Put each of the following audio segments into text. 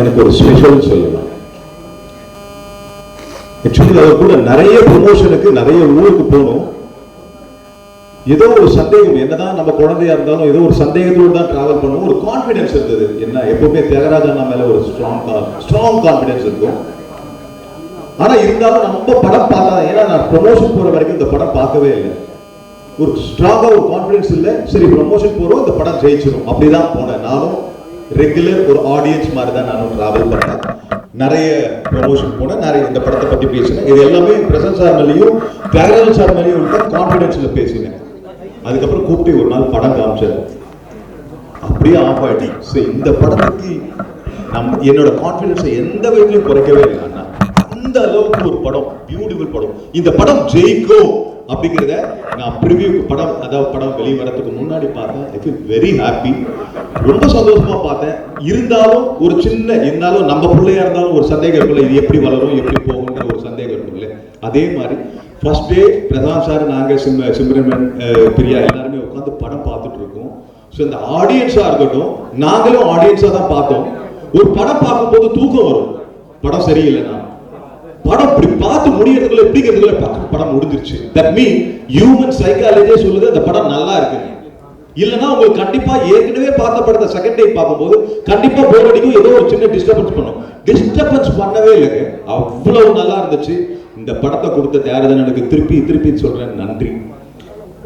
எனக்கு ஒரு ஸ்பெஷல் சொல்லலாம் ஆக்சுவலி அவர் கூட நிறைய ப்ரொமோஷனுக்கு நிறைய ஊருக்கு போகணும் ஏதோ ஒரு சந்தேகம் என்னதான் நம்ம குழந்தையா இருந்தாலும் ஏதோ ஒரு சந்தேகத்தோடு தான் டிராவல் பண்ணுவோம் ஒரு கான்ஃபிடென்ஸ் இருந்தது. என்ன எப்பவுமே தியாகராஜன் மேல ஒரு ஸ்ட்ராங் ஸ்ட்ராங் கான்ஃபிடென்ஸ் இருக்கும். ஆனா இருந்தாலும் நம்ம படம் பார்த்தா ஏன்னா நான் ப்ரொமோஷன் போற வரைக்கும் இந்த படம் பார்க்கவே இல்லை. ஒரு ஸ்ட்ராங்காக ஒரு கான்ஃபிடென்ஸ் இல்லை. சரி ப்ரொமோஷன் போறோம் இந்த படம் ஜெயிச்சிடும் அப்படிதான் போனேன். நானும் ரெகுலர் ஒரு ஆடியன்ஸ் மாதிரி தான் நானும் ட்ராவல் பண்ணேன் நிறைய ப்ரொமோஷன் போனேன் நிறைய இந்த படத்தை பற்றி பேசினேன். இது எல்லாமே பிரசன்ட் சார் மேலேயும் தியாகராஜன் சார் மேலேயும் உள்ள கான்ஃபிடென்ஸில் பேசினேன். அதுக்கப்புறம் கூப்பிட்டு ஒரு நாள் படம் காமிச்சாரு. அப்படியே ஆஃப் ஆகிட்டி ஸோ இந்த படத்துக்கு நம் என்னோட கான்ஃபிடென்ஸை எந்த விதத்திலையும் குறைக்கவே இல்லை அண்ணா. அந்த அளவுக்கு ஒரு படம் பியூட்டிஃபுல் படம். இந்த படம் ஜெயிக்கும். அப்படிங்கிறத நான் ப்ரிவியூக்கு படம் அதாவது படம் வெளியே வரத்துக்கு முன்னாடி பார்த்தேன். ஐ ஃபீல் வெரி ஹாப்பி ரொம்ப சந்தோஷமாக பார்த்தேன். இருந்தாலும் ஒரு சின்ன இருந்தாலும் நம்ம பிள்ளையாக இருந்தாலும் ஒரு சந்தேகம் இருக்குல்ல இது எப்படி வளரும் எப்படி போகுன்ற ஒரு சந்தேகம் இருக்குல்ல அதே மாதிரி ஃபர்ஸ்ட் டே பிரதான் சார் நாங்கள் சிம் சிம்ரன் பிரியா எல்லாருமே உட்காந்து படம் பார்த்துட்டு இருக்கோம். ஸோ இந்த ஆடியன்ஸாக இருக்கட்டும் நாங்களும் ஆடியன்ஸாக தான் பார்த்தோம். ஒரு படம் பார்க்கும்போது தூக்கம் வரும். படம் சரியில்லைன்னா படம் இப்படி பார்த்து முடியறதுக்குள்ள எப்படிங்கிறதுக்குள்ள பக்கம் படம் முடிஞ்சிருச்சு. தட் மீன் ஹியூமன் சைக்காலஜியே சொல்லுது அந்த படம் நல்லா இருக்கு. இல்லைன்னா உங்களுக்கு கண்டிப்பா ஏற்கனவே பார்த்த படத்தை செகண்ட் டைம் பார்க்கும்போது கண்டிப்பா போர் அடிக்கும் ஏதோ ஒரு சின்ன டிஸ்டர்பன்ஸ் பண்ணும். டிஸ்டர்பன்ஸ் பண்ணவே இல்லைங்க. அவ்வளவு நல்லா இருந்துச்சு. இந்த படத்தை கொடுத்த தியாகராஜனுக்கு திருப்பி திருப்பி சொல்றேன் நன்றி.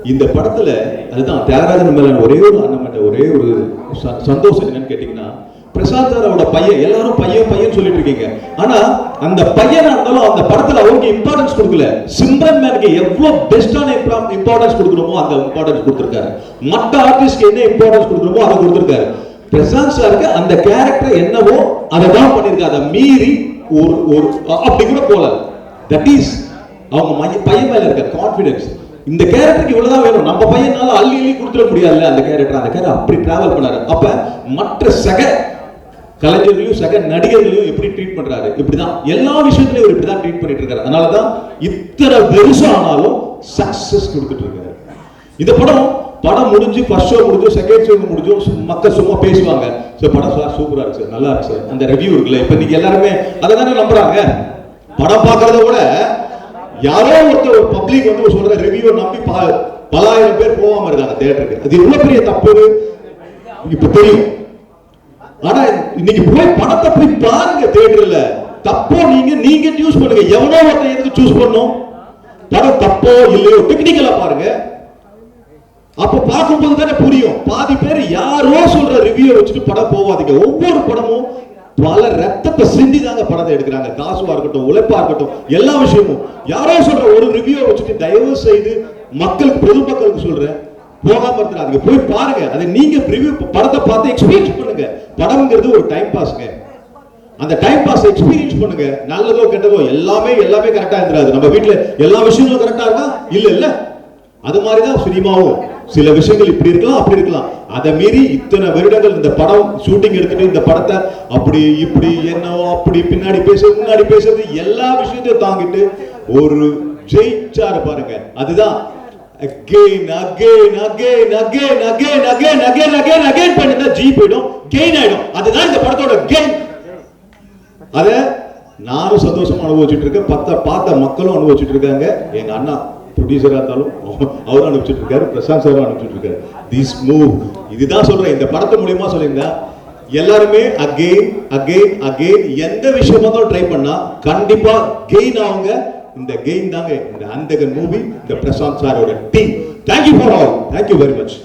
இந்த படத்துல அதுதான் தியாகராஜன் மேல ஒரே ஒரு அண்ணன் ஒரே ஒரு ச- சந்தோஷம் என்னன்னு கேட்டீங்கன்னா பிரசாந்த் சாரோட பையன் எல்லாரும் பையன் பையன் சொல்லிட்டு இருக்கீங்க. ஆனா அந்த பையனா இருந்தாலும் அந்த படத்துல அவருக்கு இம்பார்ட்டன்ஸ் கொடுக்கல. சிம்ரன் மேனுக்கு எவ்வளவு பெஸ்டான இம்பார்ட்டன்ஸ் கொடுக்கணுமோ அந்த இம்பார்ட்டன்ஸ் கொடுத்துருக்காரு. மற்ற ஆர்டிஸ்ட்க்கு என்ன இம்பார்ட்டன்ஸ் கொடுக்கணுமோ அதை கொடுத்துருக்காரு. பிரசாந்த் சாருக்கு அந்த கேரக்டர் என்னவோ அதை தான் பண்ணிருக்காரு அதை மீறி ஒரு ஒரு அப்படி கூட போல தட் இஸ் அவங்க மைய- பையன் மேல இருக்க கான்பிடன்ஸ் இந்த கேரக்டருக்கு இவ்வளவுதான் வேணும். நம்ம பையனால அள்ளி அள்ளி கொடுத்துட முடியாதுல்ல அந்த கேரக்டர் அந்த கேரக்டர் அப்படி டிராவல் பண்ணாரு. அப்ப மற்ற சக கலைஞர்களையும் சக நடிகர்களையும் எப்படி ட்ரீட் பண்றாரு? இப்படிதான். எல்லா விஷயத்திலையும் இவர் இப்படிதான் ட்ரீட் பண்ணிட்டு இருக்காரு. அதனாலதான் இத்தனை பெருசா ஆனாலும் சக்சஸ் கொடுத்துட்டு இருக்காரு. இந்த படம் படம் முடிஞ்சு ஃபர்ஸ்ட் ஷோ முடிஞ்சு செகண்ட் ஷோ முடிஞ்சு மக்கள் சும்மா பேசுவாங்க. சார் படம் சார் சூப்பரா இருக்கு சார் நல்லா இருக்கு. சார் அந்த ரிவ்யூ இருக்குல்ல இப்ப நீங்க எல்லாருமே அதை தானே நம்புறாங்க? படம் பார்க்கறத விட யாரோ ஒருத்தர் ஒரு பப்ளிக் வந்து சொல்ற ரிவ்யூ நம்பி ப- பலாயிரம் பேர் போகாம இருக்காங்க தேட்டருக்கு அது எவ்வளவு பெரிய தப்பு? இப்ப தெரியும். ஆனா இன்னைக்கு போய் படத்தை போய் பாருங்க தியேட்டர்ல தப்போ நீங்க நீங்க சூஸ் பண்ணுங்க. எவனோ ஒருத்தன் எதுக்கு சூஸ் பண்ணும்? படம் தப்போ இல்லையோ? டெக்னிக்கலா பாருங்க. அப்ப பார்க்கும்போது தானே புரியும். பாதி பேர் யாரோ சொல்ற ரிவ்யூ வச்சுட்டு படம் போவாதீங்க. ஒவ்வொரு படமும் பல ரத்தத்தை சிந்தி தாங்க படத்தை எடுக்கிறாங்க. காசுவா இருக்கட்டும் உழைப்பா இருக்கட்டும் எல்லா விஷயமும். யாரோ சொல்ற ஒரு ரிவ்யூ வச்சுட்டு தயவு செய்து மக்களுக்கு பொதுமக்களுக்கு சொல்றேன். போகாம இருக்கிறாங்க போய் பாருங்க. அதை நீங்க ரிவ்யூ படத்தை பார்த்து எக்ஸ்பீரியன்ஸ் பண்ணுங்க. படம்ங்கிறது ஒரு டைம் பாஸ்ங்க அந்த டைம் பாஸ் எக்ஸ்பீரியன்ஸ் பண்ணுங்க. நல்லதோ கெட்டதோ எல்லாமே எல்லாமே கரெக்டா இருந்துராது நம்ம வீட்டுல எல்லா விஷயங்களும் கரெக்டா இருக்கா? இல்ல இல்ல. அது மாதிரிதான் சினிமாவும். சில விஷயங்கள் இப்படி இருக்கலாம் அப்படி இருக்கலாம். அதை மீறி இத்தனை வருடங்கள் இந்த படம் ஷூட்டிங் எடுத்துட்டு இந்த படத்தை அப்படி இப்படி என்னவோ அப்படி பின்னாடி பேசுறது முன்னாடி பேசுறது எல்லா விஷயத்தையும் தாங்கிட்டு ஒரு ஜெயிச்சாரு பாருங்க. அதுதான் again again again again again again again again again பண்ணிருந்தா ஜி போயிடும் கெயின் ஆயிடும். அதுதான் இந்த படத்தோட கெயின் அத நானும் சந்தோஷமா அனுபவிச்சுட்டு இருக்கேன். பத்த பார்த்த மக்களும் அனுபவிச்சுட்டு இருக்காங்க. எங்க அண்ணா ப்ரொடியூசரா இருந்தாலும் அவரும் அனுப்பிச்சுட்டு இருக்காரு. பிரசாந்த் சாரும் அனுப்பிச்சுட்டு இருக்காரு. திஸ் மூவ் இதுதான் சொல்றேன். இந்த படத்து மூலியமா சொல்லியிருந்தா எல்லாருமே அகெயின் அகெயின் அகெயின் எந்த விஷயமா தான் ட்ரை பண்ணா கண்டிப்பா கெயின் ஆகுங்க. இந்த கெயின் தாங்க இந்த அந்தகன் மூவி இந்த பிரசாந்த் சாரோட team thank you for all thank you very much